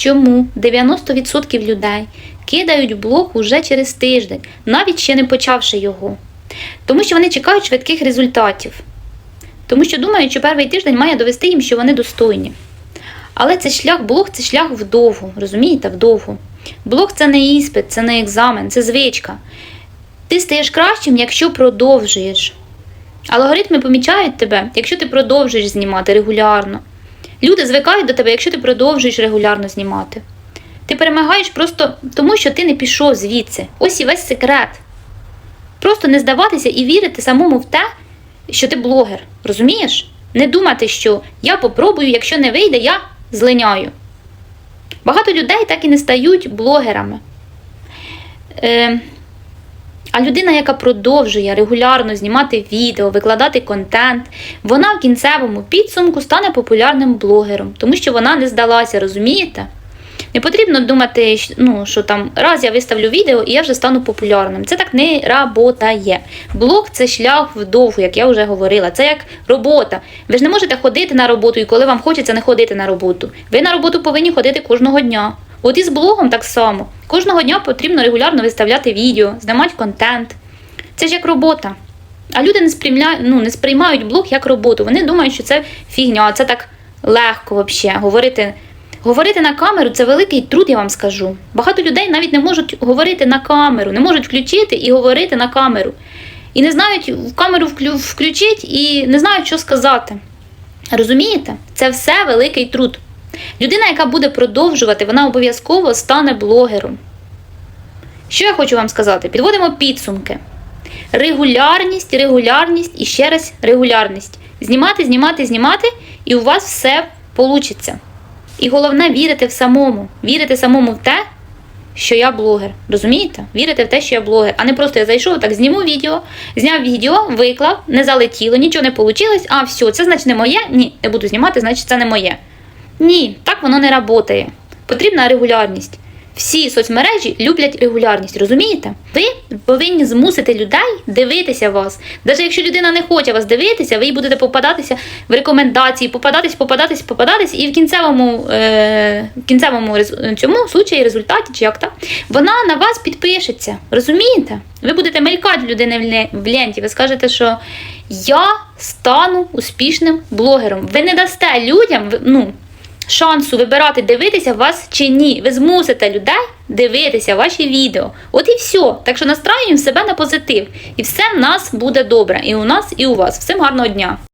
чому 90% людей кидають блог уже через тиждень, навіть ще не почавши його. Тому що вони чекають швидких результатів. Тому що думають, що перший тиждень має довести їм, що вони достойні. Але це шлях, блог це шлях вдовгу, розумієте, вдовгу. Блог це не іспит, це не екзамен, це звичка. Ти стаєш кращим, якщо продовжуєш. Алгоритми помічають тебе, якщо ти продовжуєш знімати регулярно. Люди звикають до тебе, якщо ти продовжуєш регулярно знімати. Ти перемагаєш просто тому, що ти не пішов звідси. Ось і весь секрет. Просто не здаватися і вірити самому в те, що ти блогер. Розумієш? Не думати, що я попробую, якщо не вийде, я злиняю. Багато людей так і не стають блогерами. Е, а людина, яка продовжує регулярно знімати відео, викладати контент, вона в кінцевому підсумку стане популярним блогером, тому що вона не здалася, розумієте? Не потрібно думати, ну, що там раз я виставлю відео і я вже стану популярним. Це так не работає. Блог це шлях вдовгу, як я вже говорила. Це як робота. Ви ж не можете ходити на роботу, і коли вам хочеться не ходити на роботу. Ви на роботу повинні ходити кожного дня. От і з блогом так само. Кожного дня потрібно регулярно виставляти відео, знімати контент. Це ж як робота. А люди не ну, не сприймають блог як роботу. Вони думають, що це фігня, це так легко взагалі. Говорити, говорити на камеру це великий труд, я вам скажу. Багато людей навіть не можуть говорити на камеру, не можуть включити і говорити на камеру. І не знають в камеру включити і не знають, що сказати. Розумієте? Це все великий труд. Людина, яка буде продовжувати, вона обов'язково стане блогером. Що я хочу вам сказати? Підводимо підсумки. Регулярність, регулярність і ще раз регулярність. Знімати, знімати, знімати, і у вас все вийде. І головне вірити в самому. Вірити самому в те, що я блогер. Розумієте? Вірити в те, що я блогер. А не просто я зайшов, так зніму відео, зняв відео, виклав, не залетіло, нічого не вийшло. А, все, це значить не моє. Ні, не буду знімати, значить це не моє. Ні, так воно не працює. Потрібна регулярність. Всі соцмережі люблять регулярність, розумієте? Ви повинні змусити людей дивитися вас. Навіть якщо людина не хоче вас дивитися, ви їй будете попадатися в рекомендації, попадатись, попадатись, попадатись, і в кінцевому, е, в кінцевому цьому случаї, результаті, чи як там, вона на вас підпишеться. Розумієте? Ви будете мелькати людини в ле- в ленті, ви скажете, що я стану успішним блогером. Ви не дасте людям, ну, шансу вибирати, дивитися вас чи ні. Ви змусите людей дивитися ваші відео. От і все. Так що настраюємо себе на позитив. І все в нас буде добре. І у нас, і у вас. Всім гарного дня!